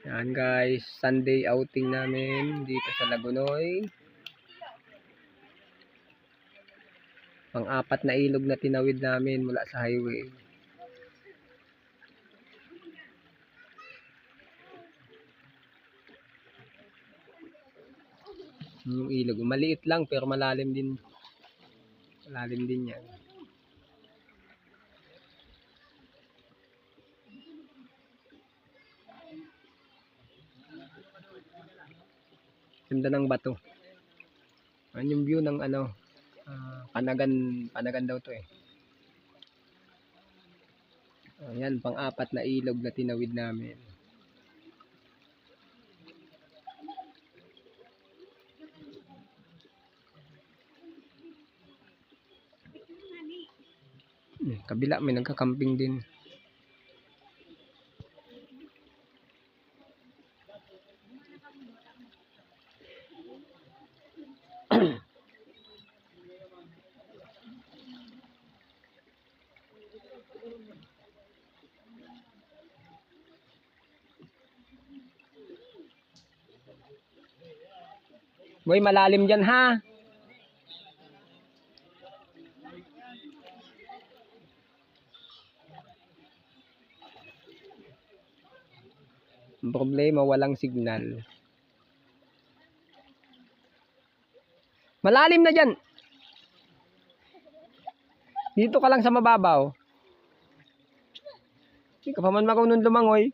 Yan guys, Sunday outing namin dito sa Lagunoy. Pang-apat na ilog na tinawid namin mula sa highway. Yung ilog, maliit lang pero malalim din. Malalim din yan. Ganda ng bato. Ano yung view ng ano, ah, Panagan, Panagan daw to eh. Ayan, pang-apat na ilog na tinawid namin. Hmm, kabila may nagka-camping din. Boy, malalim dyan ha. Problema, walang signal. Malalim na dyan. Dito ka lang sa mababaw. Hindi ka pa man marunong lumangoy.